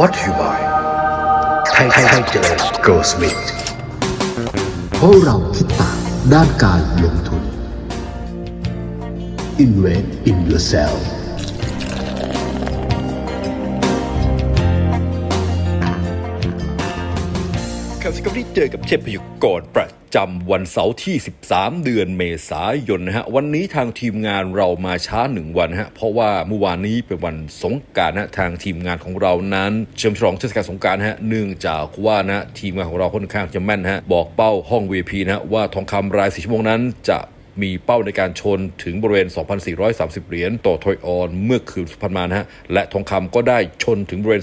What you buy ไทยไทยไทยเจริญ Go Smith เพราะเราคิดต่างด้านการลงทุน Invest in yourself ครับสวัสดีครับที่เจอกับเทพยกรประ จำวันเสาร์ที่ 13 เดือนเมษายนนะฮะวันนี้ทางทีมงานเรามาช้าหนึ่งวันฮะเพราะว่าเมื่อวานนี้เป็นวันสงการนะทางทีมงานของเรานั้นเฉลิมฉลองเทศกาลสงการฮะเนื่องจากว่านะทีมงานของเราค่อนข้างจะแม่นฮะบอกเป้าห้อง VIP นะฮะว่าทองคำราย4ชั่วโมงนั้นจะมีเป้าในการชนถึงบริเวณ 2,430 เหรียญต่อทอยออน เมื่อคืนสุพรรณมานะฮะ และทองคำก็ได้ชนถึงบริเวณ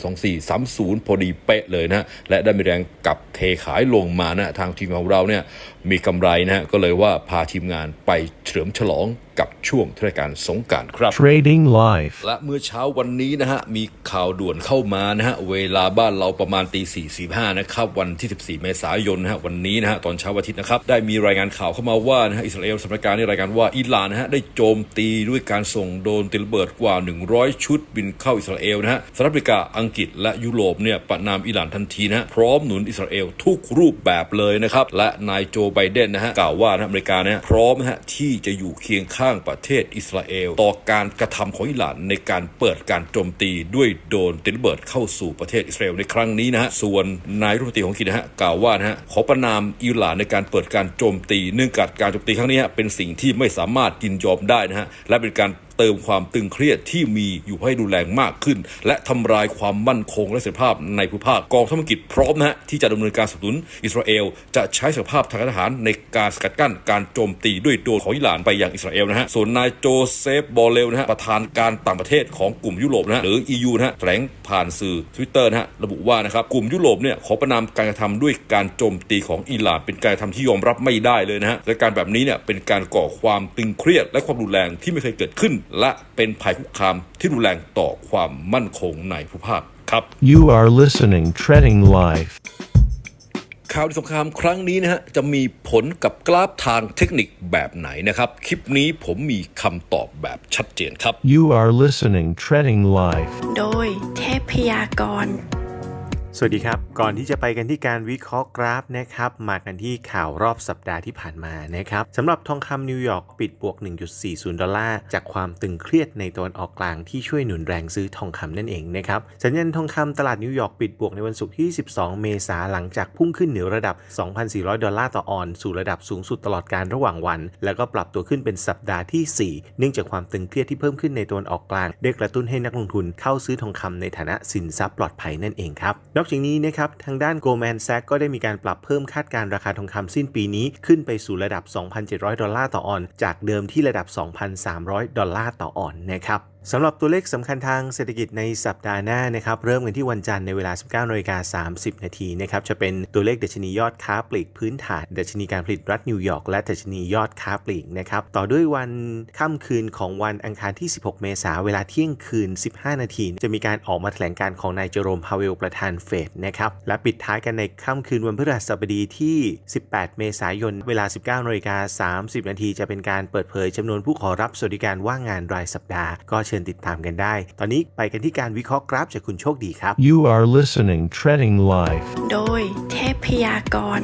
2430 พอดีเป๊ะเลยนะฮะและได้มีแรงกลับเทขายลงมานะ ทางทีมของเราเนี่ย มีกำไรนะฮะก็เลยว่าพาทีมงานไปเฉลิมฉลองกับช่วงเทศกาลสงกรารครับ Trading Life และเมื่อเช้าวันนี้นะฮะ มีข่าวด่วนเข้ามานะฮะ เวลาบ้านเราประมาณตีสี่สี่ห้านะครับ วันที่ 14 เมษายนนะฮะ วันนี้นะฮะ ตอนเช้าวันอาทิตย์นะครับ ได้มีรายงานข่าวเข้ามาว่านะฮะ อิสราเอลสำนักการนี่รายงานว่าอิหร่านนะฮะ ได้โจมตีด้วยการส่งโดรนติดระเบิดกว่า 100 ชุดบินเข้าอิสราเอลนะฮะสหรัฐอเมริกาอังกฤษและยุโรปเนี่ยประนามอิหร่านทันทีนะฮะพร้อมหนุนอิสราเอลทุกรูปแบบเลยนะครับและนายโจไบเดนนะฮะกล่าวว่านะฮะอเมริกาเนี่ยพร้อมฮะที่จะอยู่เคียงข้างประเทศอิสราเอล ต่อการกระทำของอิหร่านในการเปิดการโจมตีด้วยโดรนติดเบิดเข้าสู่ประเทศอิสราเอลในครั้งนี้นะฮะส่วนนายรัฐมนตรีของกฤษนะฮะกล่าวว่านะฮะขอประนามอิหร่านในการเปิดการโจมตีเนื่องจากการโจมตีครั้งนี้เป็นสิ่งที่ไม่สามารถยินยอมได้นะฮะและเป็นการเติมความตึงเครียดที่มีอยู่ให้รุนแรงมากขึ้น และทำลายความมั่นคงและเสถียรภาพในภูมิภาคกองทัพอังกฤษพร้อมนะฮะที่จะดำเนินการสนับสนุนอิสราเอลจะใช้ศักยภาพทางทหารในการสกัดกั้นการโจมตีด้วยโดรนของอิหร่านไปยังอิสราเอลนะฮะส่วนนายโจเซฟบอลเลวนะฮะประธานการต่างประเทศของกลุ่มยุโรปนะฮะหรือ EU นะฮะแถลงผ่านสื่อ Twitter นะฮะระบุว่านะครับกลุ่มยุโรปเนี่ยขอประนามการกระทำด้วยการโจมตีของอิหร่าน เป็นการกระทำที่ยอมรับไม่ได้เลยนะฮะและการแบบนี้เนี่ยเป็นการก่อความตึงเครียดและความรุนแรงที่ไม่เคยเกิดขึ้นและเป็นภัยคุกคามที่รุนแรงต่อความมั่นคงในภูมิภาคครับ You are listening Trading Life ข่าวสงครามครั้งนี้นะฮะจะมีผลกับกราฟทางเทคนิคแบบไหนนะครับ คลิปนี้ผมมีคำตอบแบบชัดเจนครับ You are listening Trading Life โดยเทพยากร สวัสดีครับ ก่อนที่จะไปกันที่การวิเคราะห์กราฟนะครับ มากันที่ข่าวรอบสัปดาห์ที่ผ่านมานะครับสำหรับทองคำนิวยอร์กปิดบวก 1.40 ดอลลาร์ จากความตึงเครียดในตะวันออกกลางที่ช่วยหนุนแรงซื้อทองคำนั่นเองนะครับ สัญญาณทองคำตลาดนิวยอร์กปิดบวกในวันศุกร์ที่ 12 เมษาหลังจากพุ่งขึ้นเหนือระดับ 2,400 ดอลลาร์ต่อออน สู่ระดับสูงสุดตลอดการระหว่างวัน แล้วก็ปรับตัวขึ้นเป็นสัปดาห์ที่ 4 เนื่องจากความตึงเครียดที่เพิ่มขึ้นในตะวันออกกลางได้กระตุ้นให้นักลงทุนเข้าซื้อทองคำในฐานะสินทรัพย์ปลอดภัยนั่นเองครับนอกจากนี้นะครับทางด้าน Goldman Sachs ก็ได้มีการปรับเพิ่มคาดการราคาทองคำสิ้นปีนี้ขึ้นไปสู่ระดับ 2,700 ดอลลาร์ต่อออน จากเดิมที่ระดับ 2,300 ดอลลาร์ต่อออนนะครับ สำหรับตัวเลขสำคัญทางเศรษฐกิจในสัปดาห์หน้านะครับเริ่มกันที่วันจันทร์ในเวลา 19นาฬิกา30 นาทีนะครับจะเป็นตัวเลขเดัชนียอดค้าปลีกพื้นฐานเดัชนีการผลิตรัฐนิวยอร์กและเดัชนียอดค้าปลีกนะครับต่อด้วยวันค่ำคืนของวันอังคารที่ 16 เมษายนเวลาเที่ยงคืน 15 นาทีจะมีการออกมาแถลงการของนายเจอโรมพาเวลประธานเฟดนะครับและปิดท้ายกันในค่ำคืนวันพฤหัสบดีที่ 18 เมษายนเวลา 19นาฬิกา30 นาทีจะเป็นการเปิดเผยจำนวนผู้ขอรับสวัสดิการว่างงานรายสัปดาห์ก็เชิญติดตามกันได้ ตอนนี้ไปกันที่การวิเคราะห์กราฟจากคุณโชคดีครับ You are listening Trading Life โดยเทพยากร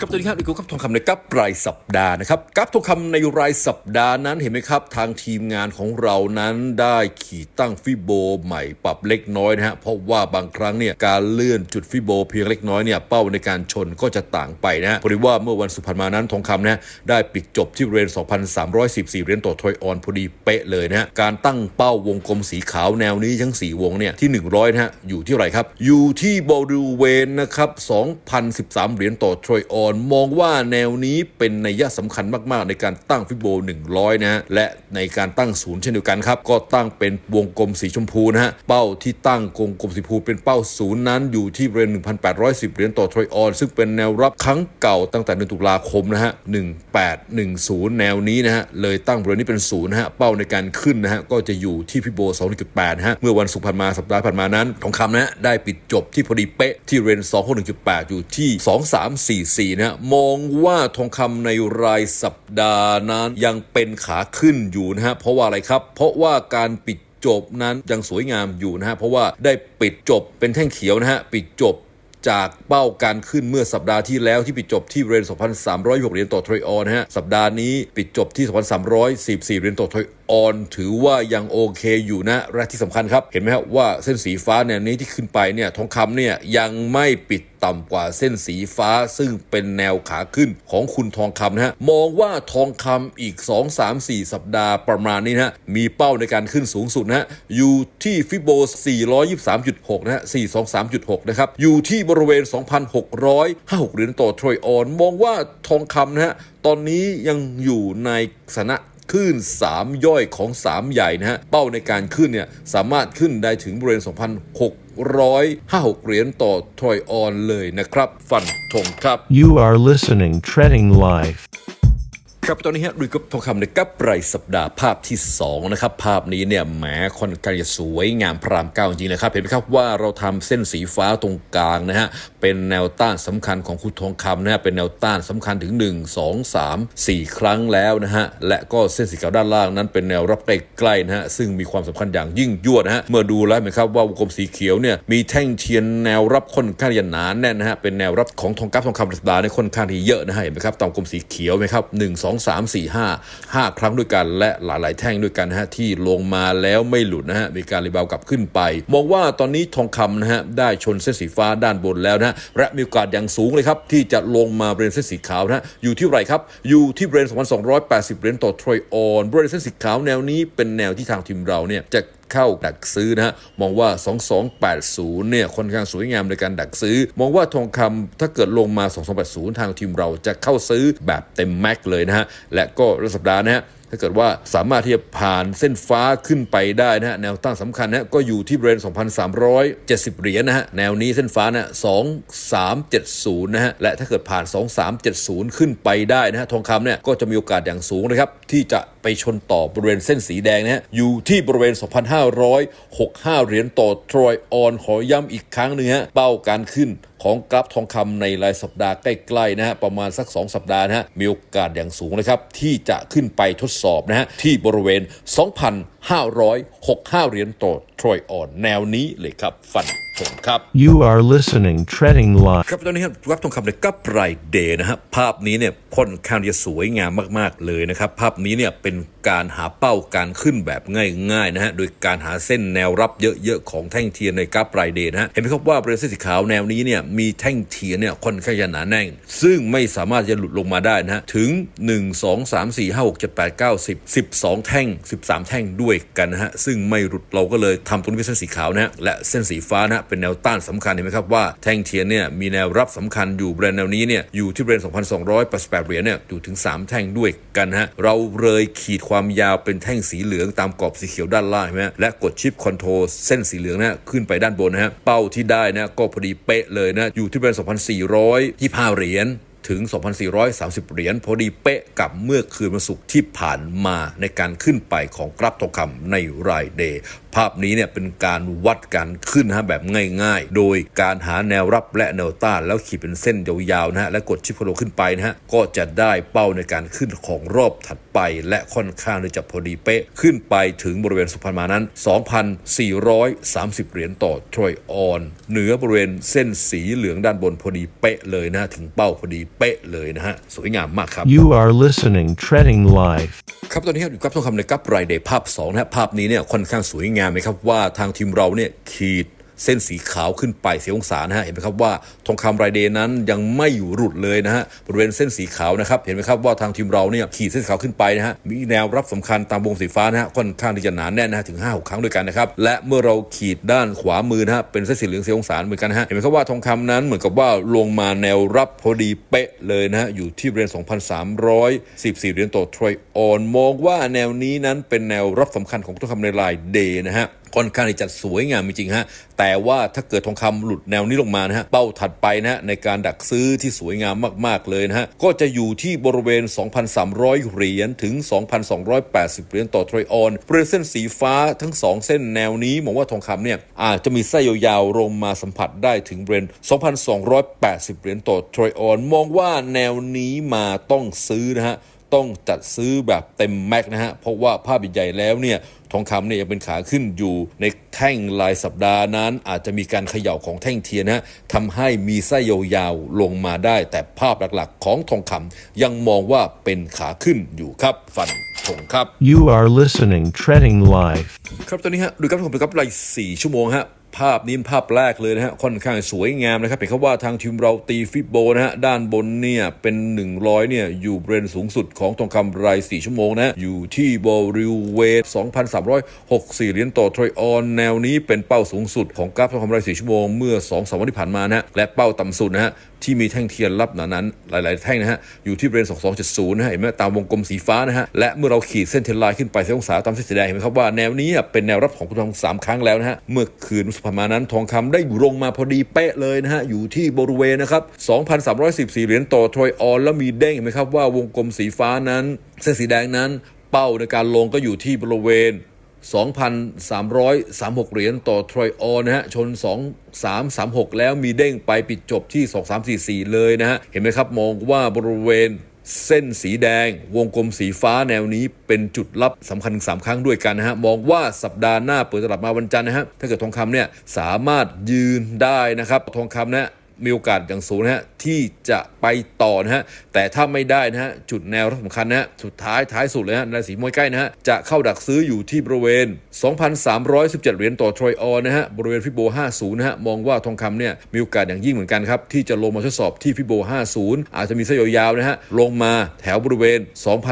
ครับตอนนี้ครับนี่คือครับทองคำในกับรายสัปดาห์นะครับกับทองคำในรายสัปดาห์นั้นเห็นไหมครับ ทางทีมงานของเรานั้นได้ขีดตั้งฟิโบใหม่ปรับเล็กน้อยนะฮะเพราะว่าบางครั้งเนี่ยการเลื่อนจุดฟิโบเพียงเล็กน้อยเนี่ยเป้าในการชนก็จะต่างไปนะพราะว่าเมื่อวันสุพรรณมานั้นทองคำนะได้ปิดจบที่บริเวณ2,314เหรียญต่อทอยออนพอดีเป๊ะเลยนะฮะการตั้งเป้าวงกลมสีขาวแนวนี้ทั้ง 4 วงเนี่ยที่ 100นะฮะอยู่ที่ไรครับอยู่ที่บริเวณนะครับ2,013เหรียญต่อทอยออนมองว่าแนวนี้เป็นนัยยะสำคัญมากๆ ในการตั้งฟิโบ 100 นะฮะ และในการตั้งศูนย์เช่นเดียวกันครับ ก็ตั้งเป็นวงกลมสีชมพูนะฮะ เป้าที่ตั้งวงกลมสีชมพูเป็นเป้าศูนย์นั้นอยู่ที่บริเวณ1,810 เหรียญต่อทรอยออน ซึ่งเป็นแนวรับครั้งเก่าตั้งแต่เดือนตุลาคมนะฮะ 1810 แนวนี้นะฮะ เลยตั้งบริเวณนี้เป็นศูนย์นะฮะ เป้าในการขึ้นนะฮะ ก็จะอยู่ที่ฟิโบ 2.8 นะฮะ เมื่อวันศุกร์ผ่านมาสัปดาห์ผ่านมานั้นทองคำนะฮะได้ปิดจบที่พอดีเป๊ะที่เรน261.8 อยู่ที่ 2344นะมองว่าทองคำในรายสัปดาห์นั้นยังเป็นขาขึ้นอยู่นะฮะเพราะว่าอะไรครับ เพราะว่าการปิดจบนั้นยังสวยงามอยู่นะฮะเพราะว่าได้ปิดจบเป็นแท่งเขียวนะฮะปิดจบ จากเป้าการขึ้นเมื่อสัปดาห์ที่แล้วที่ปิดจบที่บริเวณ2,306เหรียญต่อทรอยออนนะฮะสัปดาห์นี้ปิดจบที่ 2,344เหรียญต่อทรอยออนถือว่ายังโอเคอยู่นะและที่สำคัญครับ เห็นไหมครับว่าเส้นสีฟ้าเนี่ยนี้ที่ขึ้นไปเนี่ยทองคำเนี่ยยังไม่ปิดต่ำกว่าเส้นสีฟ้า ซึ่งเป็นแนวขาขึ้นของคุณทองคำนะฮะมองว่าทองคำอีก 2 3 4 สัปดาห์ประมาณนี้นะฮะมีเป้าในการขึ้นสูงสุดนะฮะอยู่ที่ฟิโบ 423.6 นะฮะ423.6 นะครับ อยู่ที่บริเวณ 2,656เหรียญต่อทรอยออน มองว่าทองคำนะฮะ ตอนนี้ยังอยู่ในสถานะขึ้น 3 ย่อยของ 3 ใหญ่นะฮะ เป้าในการขึ้นเนี่ย สามารถขึ้นได้ถึงบริเวณ 2,656เหรียญต่อทรอยออนเลยนะครับ ฟันธงครับ You are listening Treading Life. ครับตอนนี้ฮะดูกับทองคำนะครับรายสัปดาห์ภาพที่2นะครับภาพนี้เนี่ยแหมค่อนข้างจะสวยงามพรามเก้าจริงๆนะครับเห็นไหมครับว่าเราทำเส้นสีฟ้าตรงกลางนะฮะ เป็นแนวต้านสำคัญของคุณทองคำนะฮะเป็นแนวต้านสำคัญถึง 1 2 3 4 ครั้งแล้วนะฮะและก็เส้นสีขาวด้านล่างนั้นเป็นแนวรับใกล้ๆนะฮะซึ่งมีความสำคัญอย่างยิ่งยวดนะฮะเมื่อดูแล้วเห็นไหมครับว่าวงกลมสีเขียวเนี่ยมีแท่งเทียนแนวรับค่อนข้างจะหนาแน่นนะฮะเป็นแนวรับของทองกั๊บทองคำสัปดาในค่อนข้างที่เยอะนะฮะเห็นไหมครับตามวงกลมสีเขียวไหมครับหนึ่งสองสามสี่ห้าห้าครั้งด้วยกันและหลาย ๆ แท่งด้วยกันนะฮะที่ลงมาแล้วไม่หลุดนะฮะมีการรีบาวกลับขึ้นไป มองว่าตอนนี้ทองคำนะฮะได้ชนเส้นสีฟ้าด้านบนแล้วนะและมีโอกาสอย่างสูงเลยครับ ที่จะลงมาบริเวณเส้นสีขาวนะฮะอยู่ที่ไรครับ อยู่ที่บริเวณ2,280เหรียญต่อทรอยออนบริเวณเส้นสีขาวแนวนี้เป็นแนวที่ทางทีมเราเนี่ยจะเข้าดักซื้อนะฮะมองว่า 2280 เนี่ยค่อนข้างสวยงามในการดักซื้อ มองว่าทองคำถ้าเกิดลงมา 2280 ทางทีมเราจะเข้าซื้อแบบเต็มแม็กเลยนะฮะและก็รสัปดาห์นะฮะ ถ้าเกิดว่าสามารถที่จะผ่านเส้นฟ้าขึ้นไปได้นะฮะแนวตั้งสำคัญนะฮะก็อยู่ที่บริเวณ2,370 เหรียญนะฮะแนวนี้เส้นฟ้านะ2370 นะฮะและถ้าเกิดผ่าน 2370 ขึ้นไปได้นะฮะทองคำเนี่ยก็จะมีโอกาสอย่างสูงนะครับที่จะ ไปชนต่อบริเวณเส้นสีแดงนะฮะอยู่ที่บริเวณ 2,565 เหรียญต่อทรอยออนขอย้ำอีกครั้งหนึงฮะเป้าการขึ้นของกราฟทองคำในรายสัปดาห์ใกล้ๆนะฮะประมาณสัก 2 สัปดาห์นะฮะมีโอกาสอย่างสูงนะครับ ที่จะขึ้นไปทดสอบนะฮะที่บริเวณ 2,565 เหรียญต่อทรอยออนแนวนี้เลยครับฟัน ธงครับ You are listening Treading Life. ครับตอนนี้ครับรับทองคำในกับไรเดย์นะฮะภาพนี้เนี่ยค่อนข้างจะสวยงามมากๆเลยนะครับ ภาพนี้เนี่ยเป็นการหาเป้าการขึ้นแบบง่ายๆนะฮะโดยการหาเส้นแนวรับเยอะๆของแท่งเทียนในกราฟไรเดย์นะฮะเห็นไหมครับว่าบริเวณเส้นสีขาวแนวนี้เนี่ยมีแท่งเทียนเนี่ยค่อนข้างจะหนาแน่น ซึ่งไม่สามารถจะหลุดลงมาได้นะฮะถึง 1 2 3 4 5 6 7 8 9 10 12 แท่ง 13 แท่งด้วยกันนะฮะซึ่งไม่หลุดเราก็เลยทำตรงนี้เป็นเส้นสีขาวนะฮะและเส้นสีฟ้านะฮะเป็นแนวต้านสำคัญเห็นไหมครับว่าแท่งเทียนเนี่ยมีแนวรับสำคัญอยู่บริเวณแนวนี้เนี่ยอยู่ที่บริเวณ2,288เหรียญเนี่ยอยู่ถึง 3 แท่งด้วยกันฮะเราเลยขีดความยาวเป็นแท่งสีเหลืองตามกรอบสีเขียวด้านล่างเห็นไหมฮะและกดชิปคอนโทรลเส้นสีเหลืองนะฮะขึ้นไปด้านบนนะฮะเป้าที่ได้นะก็พอดีเป๊ะเลยนะอยู่ที่บริเวณ2,425เหรียญ ถึง 2,430 เหรียญพอดีเป๊ะกับเมื่อคืนวันศุกร์ที่ผ่านมาในการขึ้นไปของกราฟทองคำในรายเดย์ภาพนี้เนี่ยเป็นการวัดการขึ้นฮะแบบง่ายๆ โดยการหาแนวรับและแนวต้านแล้วขีดเป็นเส้นยาวๆนะฮะและกดชิปโคลขึ้นไปนะฮะก็จะได้เป้าในการขึ้นของรอบถัดไป และค่อนข้างที่จะพอดีเป๊ะขึ้นไปถึงบริเวณสุพรรณมานั้น 2,430 เหรียญต่อทรอยออน เหนือบริเวณเส้นสีเหลืองด้านบนพอดีเป๊ะเลยนะถึงเป้าพอดีเป๊ะเลยนะฮะ สวยงามมากครับ You are listening Treading Life. ครับตอนนี้ครับอยู่กับทองคำในกับรายเดย์ภาพ2นะฮะภาพนี้เนี่ยค่อนข้างสวยงามไหมครับว่าทางทีมเราเนี่ยขีด เส้นสีขาวขึ้นไปเสียองศานะฮะเห็นไหมครับว่าทองคำรายเดย์นั้นยังไม่อยู่หลุดเลยนะฮะบริเวณเส้นสีขาวนะครับเห็นไหมครับว่าทางทีมเราเนี่ยขีดเส้นขาวขึ้นไปนะฮะมีแนวรับสำคัญตามวงสีฟ้านะฮะค่อนข้างที่จะหนาแน่นนะฮะถึง5 6ครั้งด้วยกันนะครับและเมื่อเราขีดด้านขวามือนะฮะเป็นเส้นสีเหลืองเสียองศาเหมือนกันฮะเห็นไหมครับว่าทองคำนั้นเหมือนกับว่าลงมาแนวรับพอดีเป๊ะเลยนะฮะอยู่ที่บริเวณ2,314เหรียญต่อทรอยออนมองว่าแนวนี้นั้นเป็นแนวรับสำคัญของทองคำในรายเดย์นะฮะค่อนข้างที่จะสวยงามจริงๆฮะ แต่ว่าถ้าเกิดทองคำหลุดแนวนี้ลงมานะฮะ เป้าถัดไปนะฮะในการดักซื้อที่สวยงามมากๆเลยนะฮะ ก็จะอยู่ที่บริเวณ 2,300 เหรียญถึง 2,280 เหรียญต่อทรอยออนบริเวณเส้นสีฟ้าทั้ง 2 เส้นแนวนี้มองว่าทองคำเนี่ยอาจจะมีไส้ยาวๆลงมาสัมผัสได้ถึงบริเวณ 2,280 เหรียญต่อทรอยออน มองว่าแนวนี้มาต้องซื้อนะฮะ ตต้องจัดซื้อแบบเต็มแม็กซ์นะฮะ เพราะว่าภาพใหญ่ๆแล้วเนี่ยทองคำเนี่ยยังเป็นขาขึ้นอยู่ในแท่งรายสัปดาห์นั้น อาจจะมีการเขย่าของแท่งเทียนนะฮะทำให้มีไส้ยาวๆลงมาได้ แต่ภาพหลักๆของทองคำยังมองว่าเป็นขาขึ้นอยู่ครับฟันธงครับ You are listening Treading Live. ครับตอนนี้ฮะดูครับผมดูครับรายสี่ชั่วโมงฮะ ภาพนี้ภาพแรกเลยนะฮะค่อนข้างสวยงามนะครับเห็นเขาว่าทางทีมเราตีฟิโบนะฮะด้านบนเนี่ยเป็น 100เนี่ยอยู่บริเวณสูงสุดของทองคำราย 4 ชั่วโมงนะอยู่ที่บริเวณ 2,364 เหรียญต่อทรอยออนแนวนี้เป็นเป้าสูงสุดของกราฟทองคำราย 4 ชั่วโมงเมื่อ2-3วันที่ผ่านมานะฮะและเป้าต่ำสุดนะฮะที่มีแท่งเทียนรับหนานั้นหลาย ๆ แท่งนะฮะอยู่ที่บริเวณ2270นะฮะเห็นไหมตามวงกลมสีฟ้านะฮะและเมื่อเราขีดเส้นเทรนไลน์ขึ้นไปเส้นองศาตามเส้นสีแดงเห็นไหมครับว่าแนวนี้เป็นแนวรับของคุณทองสามครั้งแล้วนะฮะเมื่อคืนสุพรรณมานั้นทองคำได้อยู่ลงมาพอดีเป๊ะเลยนะฮะอยู่ที่บริเวณนะครับ2,314เหรียญต่อทรอยออนแล้วมีเด้งเห็นไหมครับว่าวงกลมสีฟ้านั้น เส้นสีแดงนั้น เป้าในการลงก็อยู่ที่บริเวณ 2,336 เหรียญต่อทรอยออนนะฮะ ชน 2,336 แล้วมีเด้งไปปิดจบที่ 2,344 เลยนะฮะ เห็นไหมครับมองว่าบริเวณเส้นสีแดง วงกลมสีฟ้าแนวนี้เป็นจุดรับสำคัญถึงสามครั้งด้วยกันนะฮะ มองว่าสัปดาห์หน้าเปิดตลาดมาวันจันทร์นะฮะ ถ้าเกิดทองคำเนี่ยสามารถยืนได้นะครับ ทองคำนะ มีโอกาสอย่างสูงนะฮะที่จะไปต่อนะฮะแต่ถ้าไม่ได้นะฮะจุดแนวสำคัญนะฮะสุดท้ายท้ายสุดเลยฮะในสีมวยใกล้นะฮะจะเข้าดักซื้ออยู่ที่บริเวณ 2,317 เหรียญต่อทรอยออนนะฮะบริเวณฟิโบ 50 นะฮะมองว่าทองคำเนี่ยมีโอกาสอย่างยิ่งเหมือนกันครับที่จะลงมาทดสอบที่ฟิโบ 50 อาจจะมีเส้นยาวๆนะฮะลงมาแถวบริเวณ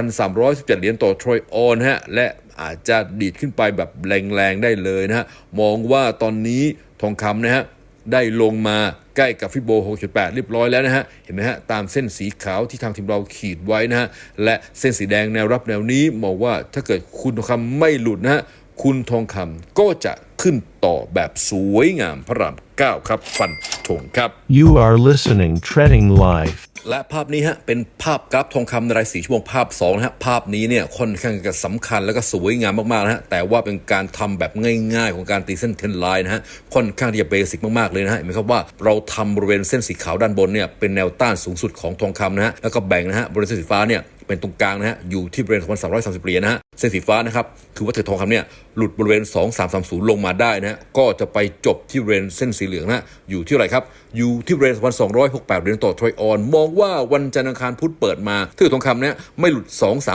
2,317 เหรียญต่อทรอยออนนะฮะและอาจจะดีดขึ้นไปแบบแรงๆได้เลยนะฮะมองว่าตอนนี้ทองคำนะฮะ ได้ลงมาใกล้กับฟิโบ 6.8 เรียบร้อยแล้วนะฮะ เห็นไหมฮะ ตามเส้นสีขาวที่ทางทีมเราขีดไว้นะฮะ และเส้นสีแดงแนวรับแนวนี้มองว่าถ้าเกิดคุณทองคำไม่หลุดนะฮะ คุณทองคำก็จะขึ้นต่อแบบสวยงามพระราม 9 ครับ ฟันธงครับ You are listening Treading Life และภาพนี้ฮะเป็นภาพกราฟทองคำในรายสีชั่วโมงภาพ2นะฮะภาพนี้เนี่ยค่อนข้างจะสำคัญแล้วก็สวยงามมากๆนะฮะแต่ว่าเป็นการทำแบบง่ายๆ ของการตีเส้นเทนไลน์นะฮะค่อนข้างที่จะเบสิกมากๆเลยนะฮะเห็นไหมครับว่าเราทำบริเวณเส้นสีขาวด้านบนเนี่ยเป็นแนวต้านสูงสุดของทองคำนะฮะแล้วก็แบ่งนะฮะบริเวณสีฟ้าเนี่ย เป็นตรงกลางนะฮะอยู่ที่บริเวณ2,330เหรียญนะฮะเส้นสีฟ้านะครับคือว่าเททองคำเนี่ยหลุดบริเวณ 2330 ลงมาได้นะฮะก็จะไปจบที่บริเวณเส้นสีเหลืองนะอยู่ที่อะไรครับอยู่ที่บริเวณ2,268เหรียญต่อทรอยออน มองว่าวันจันทร์อังคารพุธเปิดมาถ้าเกิดทองคำเนี่ยไม่หลุด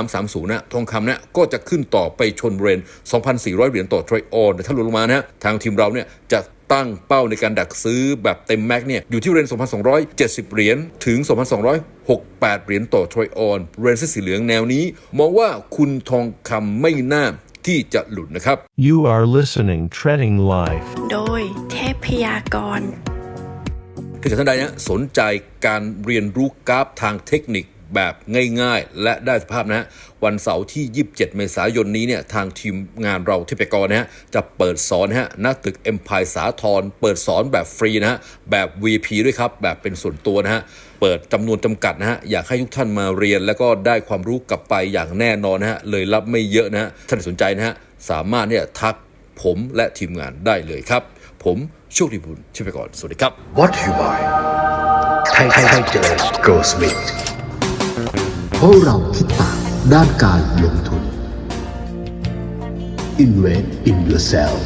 2330นะทองคำเนี่ยก็จะขึ้นต่อไปชนบริเวณ2,400เหรียญต่อทรอยออนแต่ถ้าหลุดลงมานะฮะทางทีมเราเนี่ยจะ ตั้งเป้าในการดักซื้อแบบเต็มแม็กเนี่ยอยู่ที่บริเวณ2,270 เหรียญถึง 2,268 เหรียญต่อทรอยออนบริเวณเส้นสีเหลืองแนวนี้ มองว่าคุณทองคำไม่น่าที่จะหลุดนะครับ You are listening Treading Live. โดยเทพยากรถ้าเกิดท่านใดนะสนใจการเรียนรู้กราฟทางเทคนิค แบบง่ายๆ และได้สภาพนะฮะวันเสาร์ที่ 27 เมษายนนี้เนี่ยทางทีมงานเราที่ไปกรนะฮะจะเปิดสอนนะฮะณตึก Empire สาทรเปิดสอนแบบฟรีนะฮะแบบ VP ด้วยครับ แบบเป็นส่วนตัวนะฮะเปิดจำนวนจำกัดนะฮะอยากให้ทุกท่านมาเรียน แล้วก็ได้ความรู้กลับไปอย่างแน่นอนนะฮะเลยรับไม่เยอะนะฮะท่านสนใจนะฮะสามารถเนี่ยทักผมและทีมงานได้เลยครับ ผมโชคดีบุญชิไปก่อน สวัสดีครับ What you buy? Titans Go Smith. เพราะเราคิดต่างด้านการลงทุน Invest in yourself